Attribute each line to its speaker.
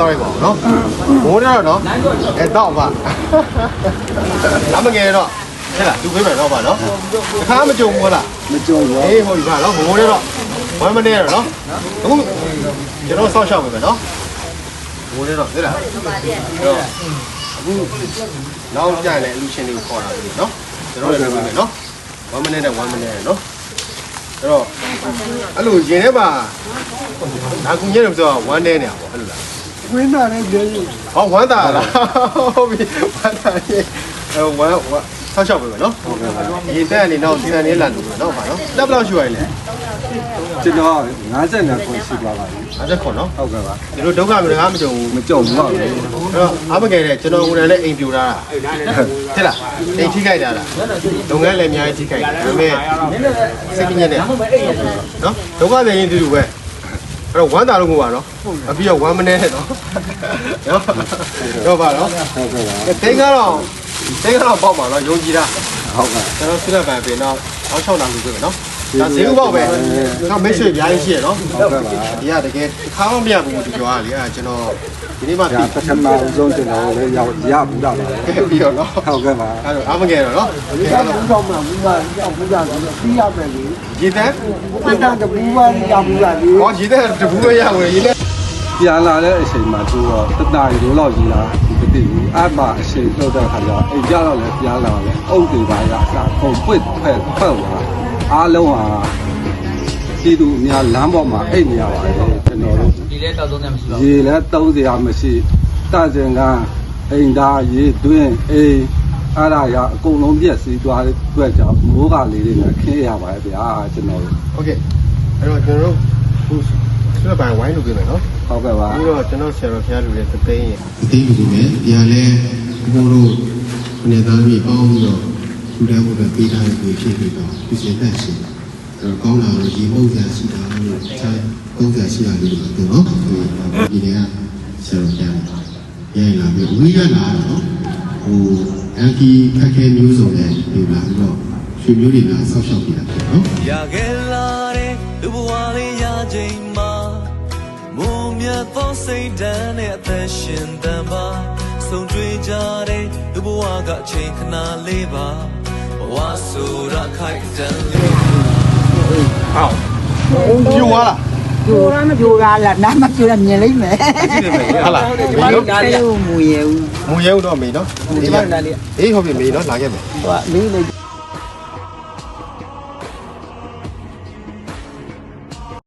Speaker 1: တောက်လိုက်ပါဦးနော်မိုးတော့နော်အဲတော့ပါအမငယ်တော့ဟဲ့လားသူပေးမယ်တော့ပါနော်တစ်ခါမကြုံဘူးလား
Speaker 2: မကြုံဘူး
Speaker 1: အေးဟိုဒီပါနော်မိုးတော့ဝမ်းမနေတော့နော်အခုကျွန်တော်စောင့်ရှောက်ပါမယ်နော်မိုးတော့သိလားအဲ့တော့အခုနောက်ကြရင်လည်းအလူရှင်တွေကိုခေါ်တာပြီနော်ကျွန်တော်လည်းလုပ်မယ်နော်ဝမ်းမနေနဲ့ဝမ်းမနေနဲ့နော်အဲ့တော့အဲ့လိုရင်ထဲမှာဒါကူညဲလို့ဆိုတော့ဝမ်းနေနေပါအဲ့လိုလား
Speaker 2: ဝင်းတာလည်းကြည့်
Speaker 1: ဟောဝမ်းသာလားဟုတ်ပြီဝမ်းသာရေးအဲဝမ်းဝမ်းဆောက်ရှောက်ပြီနော်ဟုတ်ကဲ့ပါရေတက်နေတော့စံနေလန်လို့နော်ပါနော်တက်ဘလောက်ရှိရလဲ
Speaker 2: ကျွန်တော်50နဲ့ခွန်ရှိသွားပါပြီ
Speaker 1: အဲ့ဒါခေါ်နော်
Speaker 2: ဟုတ်ကဲ့ပါ
Speaker 1: ဒီလိုဒုက္ခမျိုးငါမကြုံဘူး
Speaker 2: မကြုံဘူးပါဘူး
Speaker 1: အဲ့တော့အမငယ်တဲ့ကျွန်တော်ကိုယ်တိုင်လည်းအိမ်ပြူတာတဲ့လားအိမ်ထိခိုက်တာလားလုပ်ငန်းလည်းအများကြီးထိခိုက်တယ်ဒါပေမဲ့စိတ်ပြည့်တဲ့နော်ဒုက္ခတွေရင်တူတူပဲ အဲ့တော့ဝမ်းသာလို့ကိုပါနော်အပြီးတော့ဝမ်းမနေနဲ့နော်နော်တော့ပါနော်
Speaker 2: ဟုတ်ကဲ့ပါ
Speaker 1: တင်းကတော့တင်းကတော့ပေါ့ပါနော်ယုံကြည်တာ
Speaker 2: ဟုတ်ကဲ့
Speaker 1: ကျွန်တော်ဆုလက်ပံပြင်တော့အောက်6တောင်လူပြမယ်နော် ဒါဈေးဥပေါက်ပဲတော့မိတ်ဆွေအများကြီးရှိရနော်
Speaker 2: ဟုတ်ကဲ့ပါ
Speaker 1: ဒီကတကယ်ခါမှမရဘူးဒီပြောရလေအဲကျွန်တော်ဒီနေ့မှ
Speaker 2: ဒါ
Speaker 1: ပြီး
Speaker 2: ပထမဦးဆုံးကျွန်တော်လည်းရောက်ရဘူးတော့ပါ
Speaker 1: ခဲ့ပြီးတော့နော်
Speaker 2: ဟုတ်ကဲ့ပါ
Speaker 1: အဲတော့အမငယ်တော့နော်
Speaker 2: ဒီကဘူးတော့မှဘူးပါရောက်ဘူးတာဆိုတော့ပြီးရမယ်လေ
Speaker 1: ရေသက်
Speaker 2: ဘယ်တန်တဘူးပါရောက်ဘူးလားလေ
Speaker 1: ဟောရေသက်တပူးပဲရဝင်ရေသက်
Speaker 2: ပြန်လာတဲ့အချိန်မှာသူတော့တနာရီလောက်ကြီးလာမသိဘူးအမှအချိန်တော့တဲ့ခါကျတော့အိမ်ကြတော့လည်းပြန်လာလည်းအုပ်တွေပါရအစားပုံပွင့်ဖက်ဖက်သွား အားလုံးဟာပြည်သူအများလမ်းပေါ်မှာအိတ်နေရပါတယ်ကျွန်တော်တို့
Speaker 3: ဒီလဲတောက်သုံးတယ်မရှိပါဘူး
Speaker 2: ရေလည်းသုံးစရာမရှိတကြင်ကအိမ်သားရေတွင်းအိမ်အားရရအကုန်လုံးပြည့်စည်သွားတဲ့အတွက်ကြောင့်မိုးကလေးတွေနဲ့ခင်းရပါတယ်ဗျာကျွန်တော်တို့
Speaker 1: โอเคအဲ့တော့ကျွန်တော်တို့ခုဆုလက်ပံဝိုင်းလုပ်ပြင်မယ်နော်
Speaker 2: ဟုတ်ကဲ့ပါ
Speaker 1: ပြီးတော့ကျွန်တော်ဆရာတော်ဖျားလူရဲ့သသိန်းရ
Speaker 4: အသိလူတွေပဲပြန်လဲဘိုးတို့နေသားမိပေါင်းပြီးတော့ ထူတန်းမှုပဲပေးထားတဲ့ကိုဖြစ်ပြီးတော့ပြည့်စုံတဲ့ရှင်အဲ့တော့ကောင်းလာတော့ဒီမုတ်ဆရာရှိတာလို့ခြားကုန်းဆရာရှိတာလို့တော့နော်ဒီနေကဆရာတော်ပြန်ရိုင်လာပြီးဝိရလာတော့ဟိုအန်ကီခက်ခဲမျိုးစုံနဲ့ဒီလာပြီးတော့ရွှေမျိုးတွေကဆောက်ရှောက်ပြတာပေါ့နော်
Speaker 5: ရခဲ့လာတဲ့လူဘဝလေးရချိန်မှာမုံမြတ်သောစိတ်ဓာတ်နဲ့အသက်ရှင်တန်ပါဆုံးတွေ့ကြတဲ့လူဘဝကအချိန်ခဏလေးပါဘ ဝဆိုတာခိုက်တန်လေး
Speaker 1: ပြူသွားလား
Speaker 6: ပြိုရမပြိုရလားနားမပြိုရမြင်လိမ့်မယ်
Speaker 1: ကြည့်နေမယ်ဟုတ်လားမေနော်
Speaker 6: တေးမူရေဦး
Speaker 1: မူရဲဦးတော့မေနော်
Speaker 3: ဒီမှာနားလေး
Speaker 1: အေးဟုတ်ပြီမေနော်လာခဲ့မယ်
Speaker 6: ဟိုကမင်းလေး